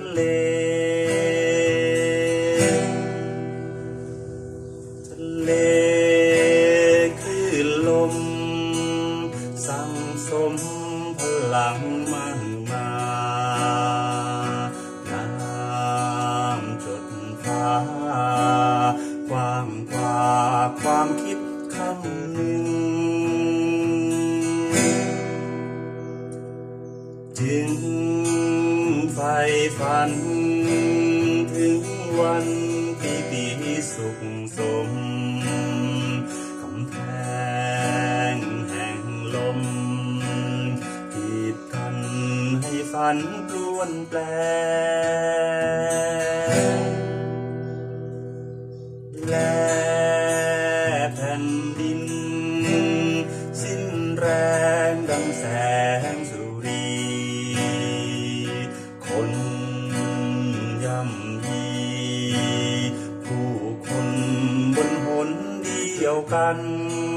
live. ถึงวันที่ปีสุขสมคำแพงแห่งลมกีดกันให้ฝันปลวนแปล กัน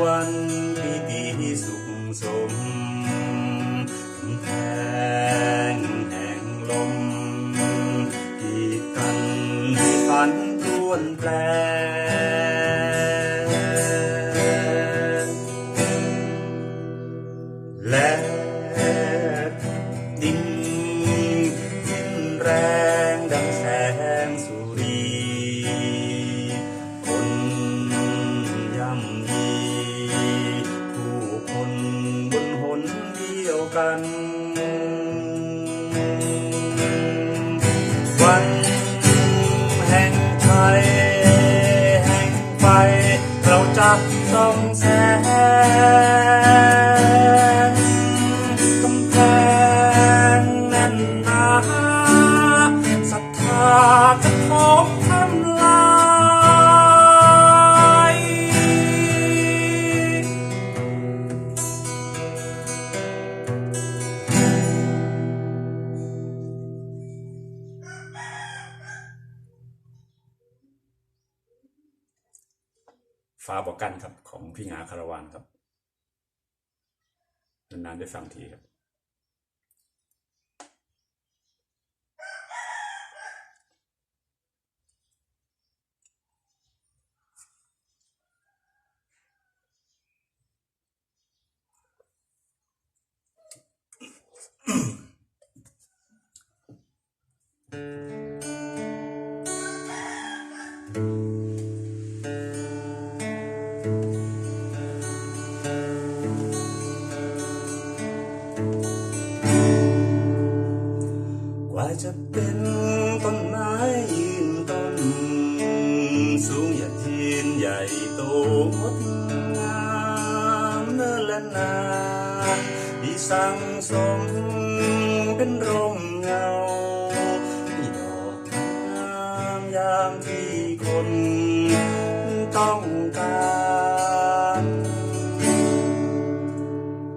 วันพิธีสุขสมแทนแห่งลมกีดกันให้ฝันรวนแปร 三 กันครับ ของพี่หงาคารวานครับ นานได้ฟังทีครับ เป็นร่มเงาที่ดอกงามยามที่คนต้องการ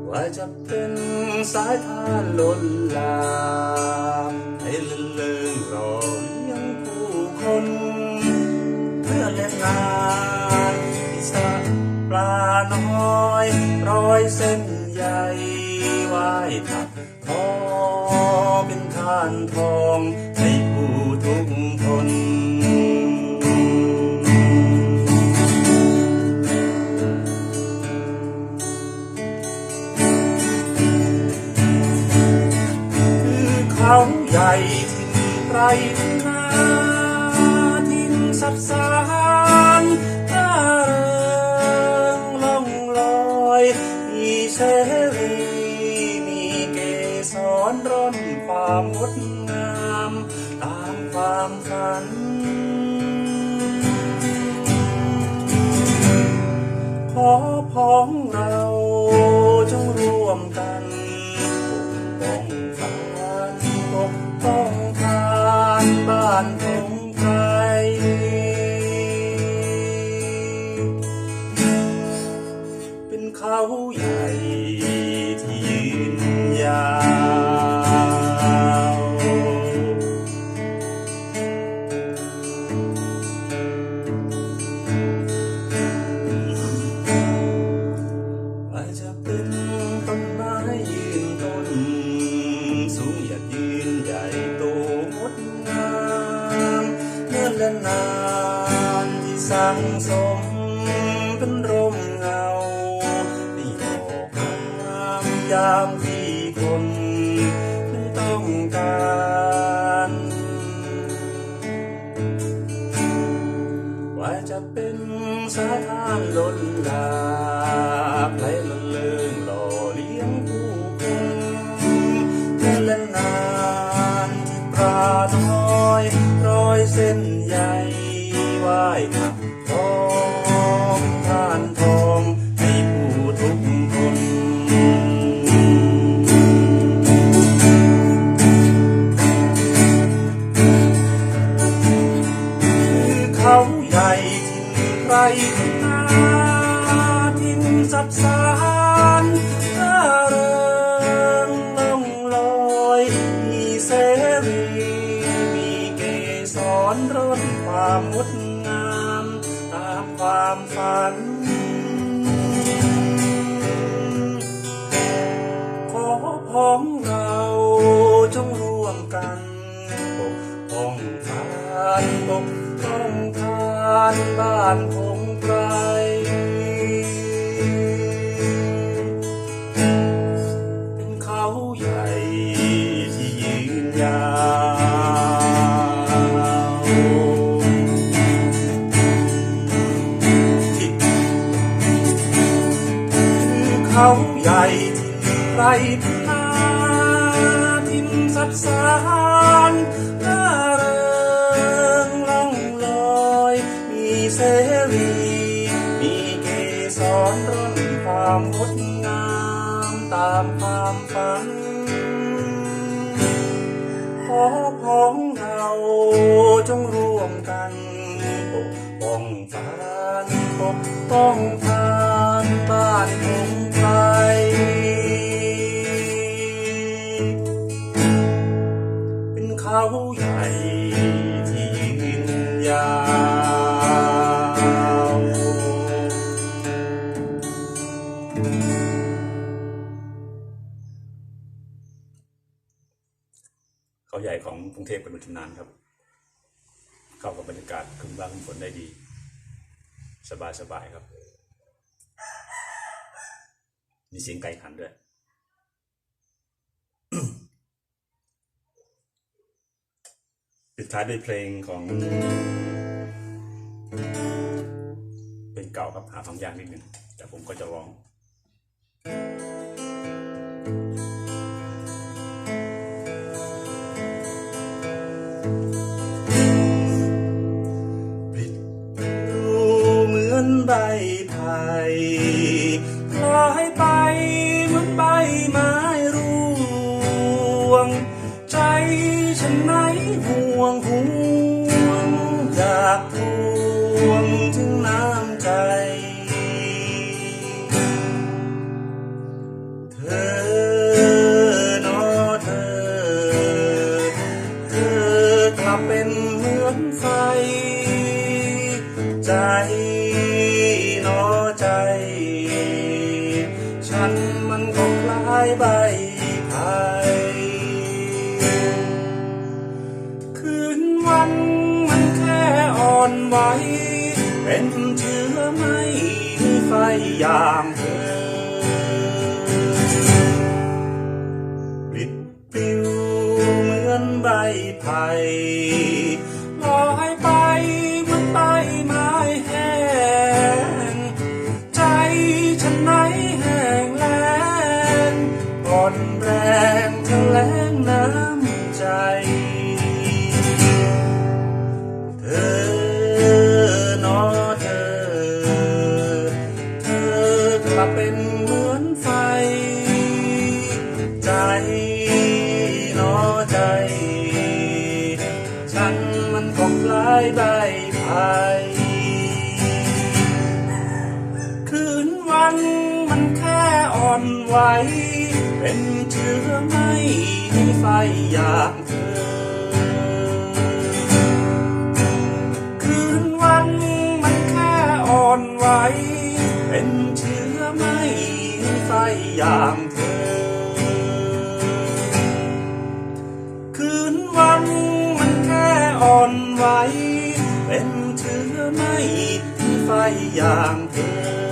ว่าจะเป็นสายทานล้น องให้ผู้ทุกทนคือเขาใหญ่ถิ่นไพรนาทิ้งสับสา ฉัน ขอพ้องเรา สะท้านล้นลาไหลมันเลย upside ามความฝันขอของเราจงร่วมกันปกป้องฟ้าปกป้องทานบ้านของ เขาใหญ่ของกรุงเทพกันโดยชำนานครับ เข้ากับบรรยากาศคึมบ้างฝนได้ดี สบายสบายครับ มีเสียงไก่ขันด้วยปิดท้ายด้วยเพลงของ เป็นเก่าครับหาฟังยากนิดหนึ่งแต่ผมก็จะร้อง เป็นเหมือนไฟ ใจนอใจ ฉันมันคงคล้ายใบไผ่คืนวันมันแค่อ่อนไหวเป็นเชื้อไม่ไฟอย่าง ไหวเป็นเชื้อไม่มีไฟอย่างเธอ คืนวันมันแค่อ่อนไหว เป็นเชื้อไม่มีไฟอย่างเธอ คืนวันมันแค่อ่อนไหว เป็นเชื้อไม่มีไฟอย่างเธอ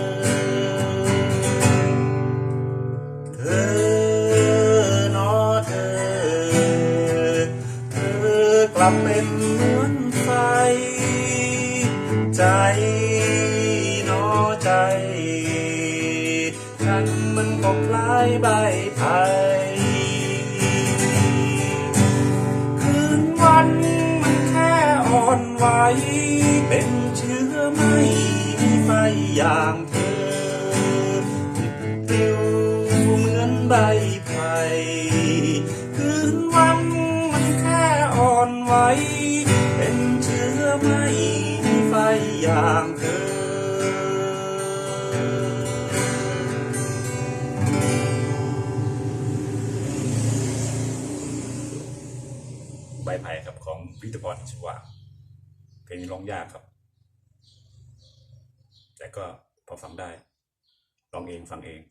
นี้ร้องยากครับ แต่ก็พอฟังได้ร้องเองฟังเอง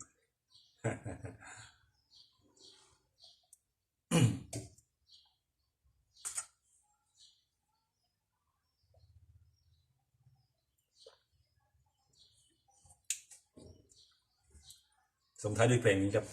ส่งท้ายด้วยเพลงนี้ครับ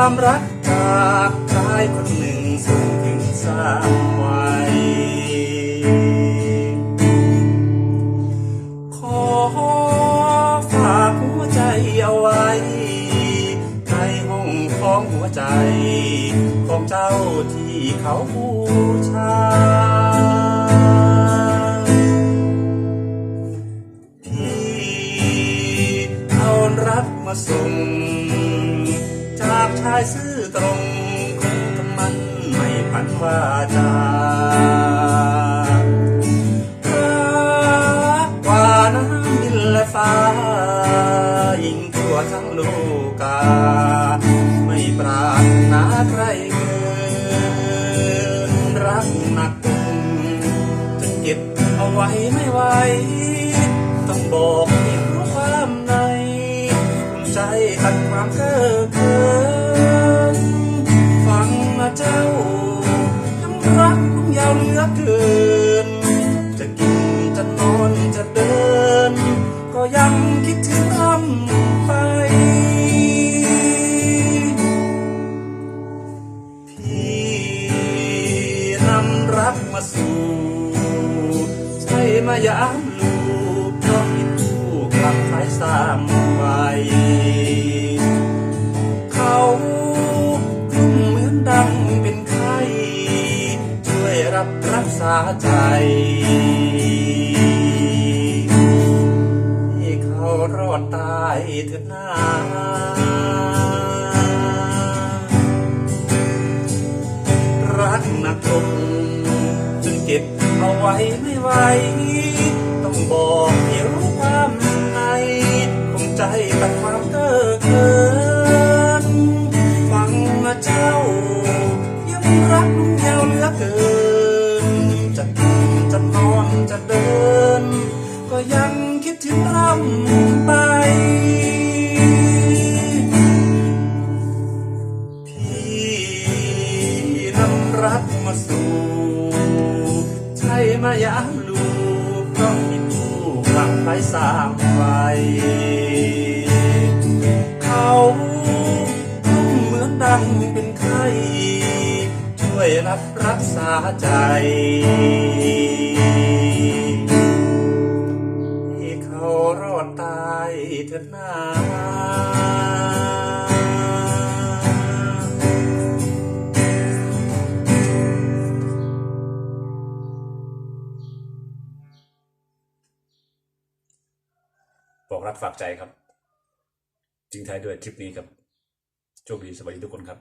ความรักจากชายคนหนึ่งส่งถึงสามวัยขอฝากหัวใจเอาไว้ ในห้องของหัวใจ ของเจ้าที่เขาบูชาพี่เอารักมาส่งายซื่อตรงคงกำมันไม่พันว่าจารักกว่าน้ำดินและฟ้ายิ่งกว่าทั้งโลกา เจ้าทั้งรักทั้งยาวเหลือเกิน รับรักษาใจให้เขารอดตายเถิดนารักนักลงจนเก็บเอาไว้ไม่ไหวต้องบอกให้รู้ความในของใจแต่ความเกิดเกินฟังมาเจ้ายังรักลุงยาวเหลือเกิน ใจให้เขารอดตายเถิดนาบอกรักฝากใจครับ จริงท้ายด้วยทริปนี้ครับ โชคดีสวัสดีทุกคนครับ